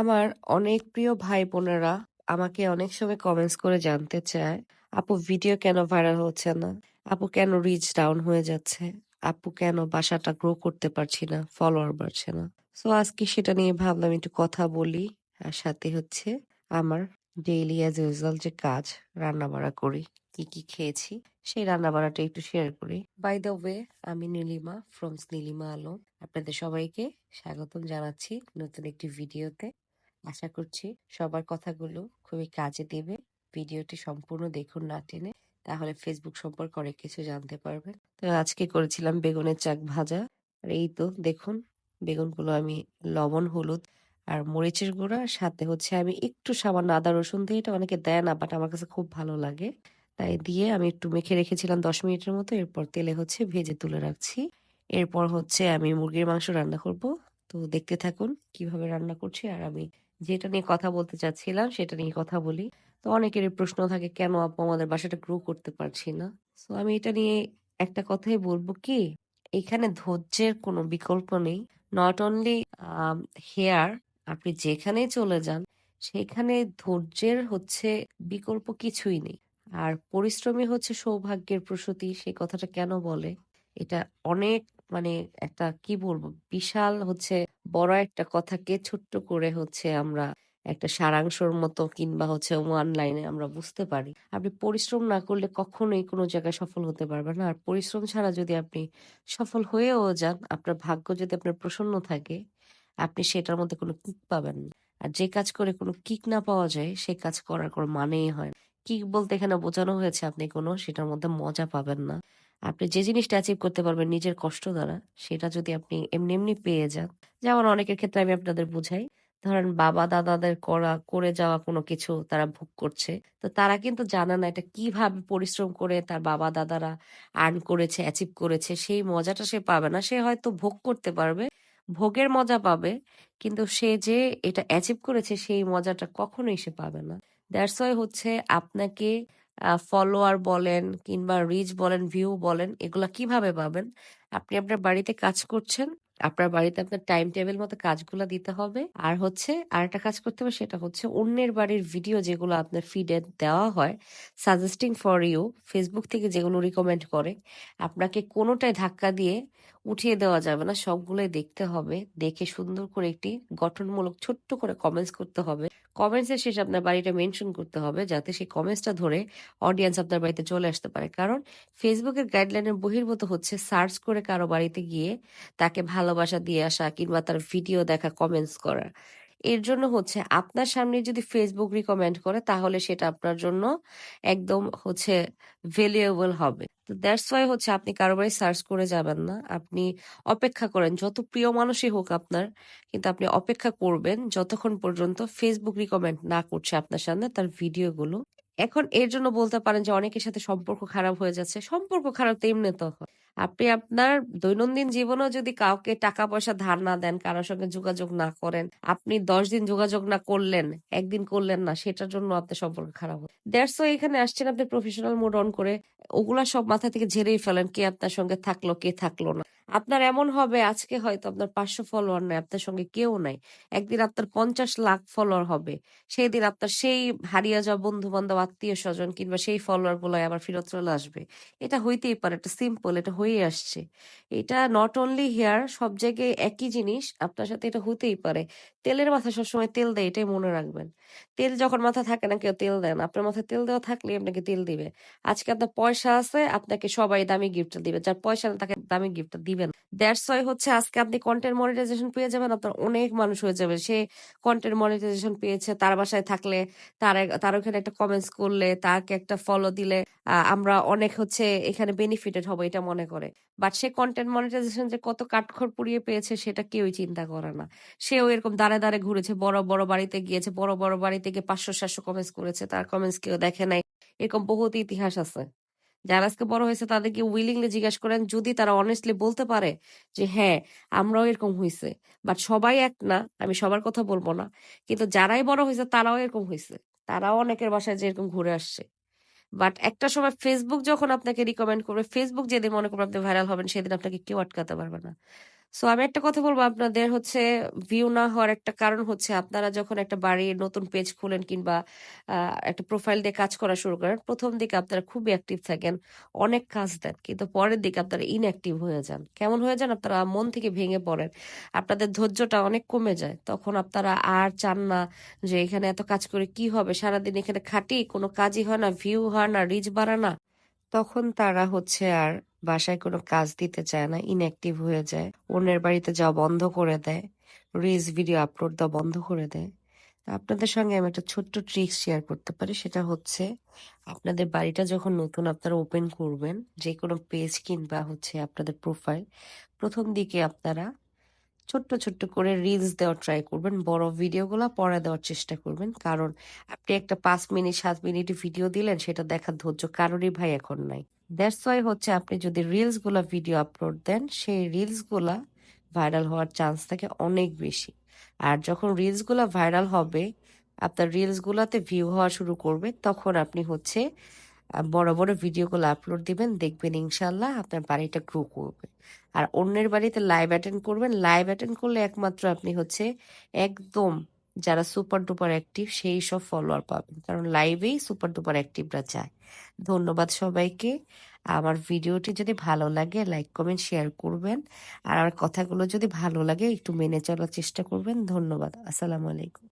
আমার অনেক প্রিয় ভাই বোনেরা আমাকে অনেক সময় কমেন্টস করে জানতে চায়, আপু ভিডিও কেন ভাইরাল হচ্ছে না? আপু, কেন রিচ ডাউন হয়ে যাচ্ছে? আপু, কেন বাসাটা গ্রো করতে পারছি না ফলোয়ার বাড়ছে না? সো আজকে সেটা নিয়ে ভাবলাম একটু কথা বলি। আর সাথে হচ্ছে আমার ডেইলি অ্যাজ ইউজুয়াল যে কাজ রান্না বাড়া করি, কি কি খেয়েছি, সেই রান্না বাড়াটা একটু শেয়ার করি। বাই দ্য ওয়ে আমি নীলিমা ফ্রম নীলিমা আলম। আপনাদের সবাইকে স্বাগতম জানাচ্ছি নতুন একটি ভিডিওতে আশা করছি সবার কথাগুলো খুবই কাজে দেবে। ভিডিওটি সম্পূর্ণ দেখুন না টেনে, তাহলে ফেসবুক সম্পর্কে অনেক কিছু জানতে পারবেন। তো আজকে করেছিলাম বেগুনের চাক ভাজা। আর এই তো দেখুন, বেগুনগুলো আমি লবণ, হলুদ আর মরিচের গুঁড়া সাথে হচ্ছে আমি একটু সামান্য আদা, রসুন দিয়ে, এটা অনেকে দেয় না বাট আমার কাছে খুব ভালো লাগে। তাই দিয়ে আমি একটু মেখে রেখেছিলাম দশ মিনিটের মতো, এরপর তেলে হচ্ছে ভেজে তুলে রাখছি। এরপর হচ্ছে আমি মুরগির মাংস রান্না করব। তো দেখতে থাকুন কীভাবে রান্না করছি, আর আমি যেটা নিয়ে কথা বলতে চাচ্ছিলাম, সেটা নিয়ে কথা বলি। তো অনেকেরই প্রশ্ন থাকে, কেন আপু আমাদের বাসাটা গ্রো করতে পারছি না? তো আমি এটা নিয়ে একটা কথাই বলব কি, এখানে ধৈর্যের কোনো বিকল্প নেই। নট অনলি হেয়ার আপনি যেখানেই চলে যান, সেখানে ধৈর্যের হচ্ছে বিকল্প কিছুই নেই। আর পরিশ্রমী হচ্ছে সৌভাগ্যের প্রসূতি সেই কথাটা কেন বলে? এটা অনেক মানে একটা, কি বলব, বিশাল হচ্ছে বড় একটা কথাকে ছোট্ট করে হচ্ছে আমরা একটা সারাংশর মতো কিংবা হচ্ছে ওয়ান লাইনে আমরা বুঝতে পারি। আপনি পরিশ্রম না করলে কখনোই কোনো জায়গায় সফল হতে পারবেন না। আর পরিশ্রম ছাড়া যদি আপনি সফল হয়েও যান, আপনার ভাগ্য যদি আপনার প্রসন্ন থাকে, আপনি সেটার মধ্যে কোনো কিক পাবেন আর যে কাজ করে কোনো কিক না পাওয়া যায়, সে কাজ করার কোনো মানেই হয় কিক বলতে এখানে বোঝানো হয়েছে আপনি কোনো, সেটার মধ্যে মজা পাবেন না। আপনি যে জিনিসটা অ্যাচিভ করতে পারবেন নিজের কষ্ট দ্বারা, সেটা যদি আপনি এমনি এমনি পেয়ে যান। যেমন অনেকের ক্ষেত্রে আমি আপনাদের বুঝাই। ধরেন বাবা দাদাদের করা, করে যাওয়া কোনো কিছু তারা ভোগ করছে। তো তারা কিন্তু জানে না এটা কীভাবে পরিশ্রম করে তার বাবা দাদারা আর্ন করেছে অ্যাচিভ করেছে। সেই মজাটা সে পাবে না। সে হয়তো ভোগ করতে পারবে, ভোগের মজা পাবে, কিন্তু সে যে এটা অ্যাচিভ করেছে সেই মজাটা কখনোই সে পাবে না। দ্যাটস ওয়াই হচ্ছে আপনাকে ফলোয়ার বলেন কিংবা রিচ বলেন ভিউ বলেন, এগুলা কীভাবে পাবেন? আপনি আপনার বাড়িতে কাজ করছেন, আপনার বাড়িতে আপনার টাইম টেবিল মতো কাজগুলো দিতে হবে। আর হচ্ছে আরেকটা কাজ করতে হবে, সেটা হচ্ছে অন্যের বাড়ির ভিডিও যেগুলো আপনার ফিডে দেওয়া হয় সাজেস্টিং ফর ইউ ফেসবুক থেকে যেগুলো রিকমেন্ড করে, আপনাকে কোনোটাই ধাক্কা দিয়ে উঠিয়ে দেওয়া যাবে না, সবগুলোই দেখতে হবে। দেখে সুন্দর করে একটি গঠনমূলক ছোট্ট করে কমেন্টস করতে হবে। কমেন্টসের শেষে আপনার বাড়িটা মেনশন করতে হবে যাতে সেই কমেন্টসটা ধরে অডিয়েন্স আপনার বাড়িতে চলে আসতে পারে। কারণ ফেসবুকের গাইডলাইনের বহির্ভূত হচ্ছে সার্চ করে কারও বাড়িতে গিয়ে তাকে ভালোবাসা দিয়ে আসা কিংবা তার ভিডিও দেখা কমেন্টস করা। এর জন্য হচ্ছে আপনার সামনে যদি ফেসবুক রিকমেন্ড করে, তাহলে সেটা আপনার জন্য একদম হচ্ছে ভ্যালুয়েবল হবে। তো দ্যাটস ওয়াই হচ্ছে আপনি কারোবারই সার্চ করে যাবেন না। আপনি অপেক্ষা করেন, যত প্রিয় মানুষই হোক আপনার, কিন্তু আপনি অপেক্ষা করবেন যতক্ষণ পর্যন্ত ফেসবুক রিকমেন্ড না করছে আপনার সামনে তার ভিডিওগুলো। এখন এর জন্য বলতে পারেন যে অনেকের সাথে সম্পর্ক খারাপ হয়ে যাচ্ছে। সম্পর্ক খারাপ তো এমনি তো আপনি আপনার দৈনন্দিন জীবনেও যদি কাউকে টাকা পয়সা ধার না দেন কারোর সঙ্গে যোগাযোগ না করেন, আপনি দশ দিন যোগাযোগ না করলেন, একদিন করলেন না, সেটার জন্য আপনার সম্পর্ক খারাপ হয় দ্যাটস এখানে আসছেন আপনি প্রফেশনাল মোড অন করে, ওগুলা সব মাথা থেকে ঝেড়েই ফেলেন, কে আপনার সঙ্গে থাকল, কে থাকল না। আপনার এমন হবে, আজকে হয়তো আপনার পাঁচশো ফলোয়ার নাই, আপনার সঙ্গে কেউ নাই। একদিন আপনার পঞ্চাশ লাখ ফলোয়ার হবে সেই দিন আপনার সেই হারিয়ে যাওয়া বন্ধু বান্ধব আত্মীয় স্বজন কিংবা সেই ফলোয়ারগুলো আবার ফেরত চলে আসবে। এটা হইতেই পারে, এটা সিম্পল এটা হয়ে আসছে। এটা নট অনলি হেয়ার সব জায়গায় একই জিনিস, আপনার সাথে এটা হতেই পারে। তেলের মাথা সবসময় তেল দেয়, এটাই মনে রাখবেন। তেল যখন মাথা থাকে না, কেউ তেল দেন আপনার মাথায় তেল দেওয়া থাকলে আপনাকে তেল দিবে। আজকে আপনার পয়সা আছে, আপনাকে সবাই দামি গিফটটা দিবে। যার পয়সা না তাকে দামি গিফটটা দিবেন দ্যাটস ওয়াই হচ্ছে আজকে আপনি কন্টেন্ট মনিটাইজেশন পেয়ে যাবেন, আপনার অনেক মানুষ হয়ে যাবে। সে কন্টেন্ট মনিটাইজেশন পেয়েছে, তার বাসায় থাকলে, তার তার ওখানে একটা কমেন্টস করলে, তাকে একটা ফলো দিলে আমরা অনেক হচ্ছে এখানে বেনিফিটেড হব, এটা মনে করে। বাট সে কন্টেন্ট মনিটাইজেশন যে কত কাঠখড় পুড়িয়ে পেয়েছে, সেটা কেউই চিন্তা করে না। সেও এরকম দাঁড়ে দাঁড়ে ঘুরেছে, বড় বড় বাড়িতে গিয়েছে, বড় বড় বাড়িতে গিয়ে পাঁচশো, সাতশো কমেন্টস করেছে, তার কমেন্টস কেউ দেখে নাই। এরকম বহুত ইতিহাস আছে। যারা আজকে বড় হয়েছে, তাদেরকে উইলিংলি জিজ্ঞাসা করেন, যদি তারা অনেস্টলি বলতে পারে যে হ্যাঁ আমরাও এরকম হয়েছে বাট সবাই এক না, আমি সবার কথা বলব না। কিন্তু যারাই বড় হয়েছে, তারাও এরকম হয়েছে তারাও অনেকের বাসায় যে এরকম ঘুরে আসছে। বাট একটা সময় ফেসবুক যখন আপনাকে রিকমেন্ড করবে ফেসবুক যেদিন মনে করবে আপনি ভাইরাল হবেন, সেদিন আপনাকে কেউ আটকাতে পারবে না। সো আমি একটা কথা বলব আপনাদের হচ্ছে ভিউ না হওয়ার একটা কারণ হচ্ছে আপনারা যখন একটা বাড়ির নতুন পেজ খুলেন কিংবা একটা প্রোফাইল দিয়ে কাজ করা শুরু করেন, প্রথম দিকে আপনারা খুবই অ্যাক্টিভ থাকেন, অনেক কাজ দেন, কিন্তু পরের দিকে আপনারা ইনঅ্যাক্টিভ হয়ে যান। কেমন হয়ে যান? আপনারা মন থেকে ভেঙে পড়েন, আপনাদের ধৈর্যটা অনেক কমে যায়, তখন আপনারা আর চান না যে এখানে এত কাজ করে কি হবে? সারাদিন এখানে খাটি, কোনো কাজই হয় না ভিউ হয় না রিচ বাড়ে না, তখন তারা হচ্ছে আর বাসায় কোনো কাজ দিতে চায় না ইনঅ্যাক্টিভ হয়ে যায়। অন্যের বাড়িতে যাওয়া বন্ধ করে দেয় রিলস ভিডিও আপলোড দেওয়া বন্ধ করে দেয়। আপনাদের সঙ্গে আমি একটা ছোট্ট ট্রিক্স শেয়ার করতে পারি, সেটা হচ্ছে আপনাদের বাড়িটা যখন নতুন আপনারা ওপেন করবেন যে কোনো পেজ কিংবা হচ্ছে আপনাদের প্রোফাইল প্রথম দিকে আপনারা ছোট্ট ছোট্ট করে রিলস দেওয়ার ট্রাই করবেন, বড় ভিডিওগুলো পরে দেওয়ার চেষ্টা করবেন। কারণ আপনি একটা পাঁচ মিনিট, সাত মিনিট ভিডিও দিলেন, সেটা দেখার ধৈর্য কারোরই ভাই এখন নাই। দ্যাটস ওয়াই হচ্ছে আপনি যদি রিলসগুলা ভিডিও আপলোড দেন, সেই রিলসগুলা ভাইরাল হওয়ার চান্স থাকে অনেক বেশি। আর যখন রিলসগুলা ভাইরাল হবে, আপনার রিলস গুলাতে ভিউ হওয়া শুরু করবে, তখন আপনি হচ্ছে বড় বড় ভিডিওগুলো আপলোড দিবেন, দেখবেন ইনশাল্লাহ আপনার বাড়িটা গ্রো করবে। আর অন্যের বাড়িতে লাইভ অ্যাটেন্ড করবেন লাইভ অ্যাটেন্ড করলে একমাত্র আপনি হচ্ছে একদম যারা সুপার ডুপার অ্যাক্টিভ সেই সব ফলোয়ার পাবেন। কারণ লাইভেই সুপার ডুপার অ্যাক্টিভরা চায়। ধন্যবাদ সবাইকে। আমার ভিডিওটি যদি ভালো লাগে লাইক কমেন্ট শেয়ার করবেন। আর আমার কথাগুলো যদি ভালো লাগে, একটু মেনে চলার চেষ্টা করবেন। ধন্যবাদ। আসসালামু আলাইকুম।